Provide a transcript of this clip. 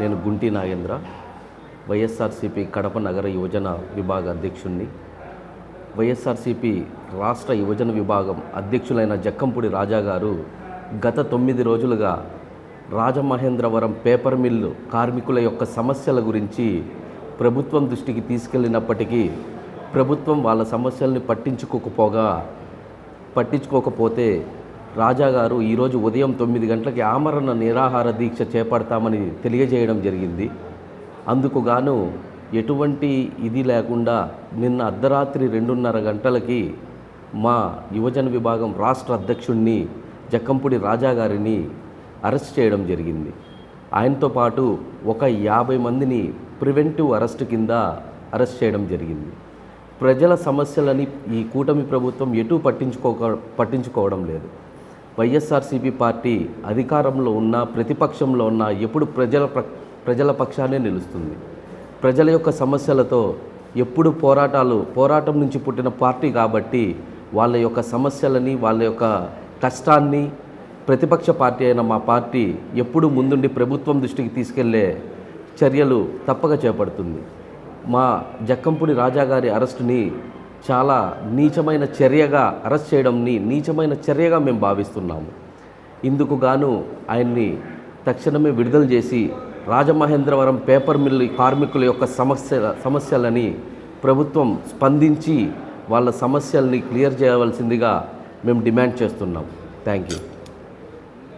నేను గుంటి నాగేంద్ర వైఎస్ఆర్సీపీ కడప నగర యువజన విభాగ అధ్యక్షుణ్ణి. వైఎస్ఆర్సీపీ రాష్ట్ర యువజన విభాగం అధ్యక్షులైన జక్కంపూడి రాజా గారు గత తొమ్మిది రోజులుగా రాజమహేంద్రవరం పేపర్ మిల్లు కార్మికుల యొక్క సమస్యల గురించి ప్రభుత్వం దృష్టికి తీసుకెళ్ళినప్పటికీ ప్రభుత్వం వాళ్ళ సమస్యల్ని పట్టించుకోకపోగా పట్టించుకోకపోతే రాజాగారు ఈరోజు ఉదయం తొమ్మిది గంటలకి ఆమరణ నిరాహార దీక్ష చేపడతామని తెలియజేయడం జరిగింది. అందుకు గాను ఎటువంటి ఇది లేకుండా నిన్న అర్ధరాత్రి రెండున్నర గంటలకి మా యువజన విభాగం రాష్ట్ర అధ్యక్షుడిని జక్కంపూడి రాజాగారిని అరెస్ట్ చేయడం జరిగింది. ఆయనతో పాటు ఒక యాభై మందిని ప్రివెంటివ్ అరెస్ట్ కింద అరెస్ట్ చేయడం జరిగింది. ప్రజల సమస్యలని ఈ కూటమి ప్రభుత్వం ఎటూ పట్టించుకోక పట్టించుకోవడం లేదు. వైఎస్ఆర్సీపీ పార్టీ అధికారంలో ఉన్న ప్రతిపక్షంలో ఉన్న ఎప్పుడు ప్రజల ప్ర- ప్రజల పక్షానే నిలుస్తుంది. ప్రజల యొక్క సమస్యలతో ఎప్పుడు పోరాటాలు పోరాటం నుంచి పుట్టిన పార్టీ కాబట్టి వాళ్ళ యొక్క సమస్యలని వాళ్ళ యొక్క కష్టాన్ని ప్రతిపక్ష పార్టీ అయిన మా పార్టీ ఎప్పుడు ముందుండి ప్రభుత్వం దృష్టికి తీసుకెళ్ళే చర్యలు తప్పక చేపడుతుంది. మా జక్కంపూడి రాజా గారి అరెస్టుని చాలా నీచమైన చర్యగా అరెస్ట్ చేయడంని నీచమైన చర్యగా మేము భావిస్తున్నాము. ఇందుకు గాను ఆయన్ని తక్షణమే విడుదల చేసి రాజమహేంద్రవరం పేపర్ మిల్లు కార్మికుల యొక్క సమస్య సమస్యలని ప్రభుత్వం స్పందించి వాళ్ళ సమస్యల్ని క్లియర్ చేయవలసిందిగా మేము డిమాండ్ చేస్తున్నాం. Thank you.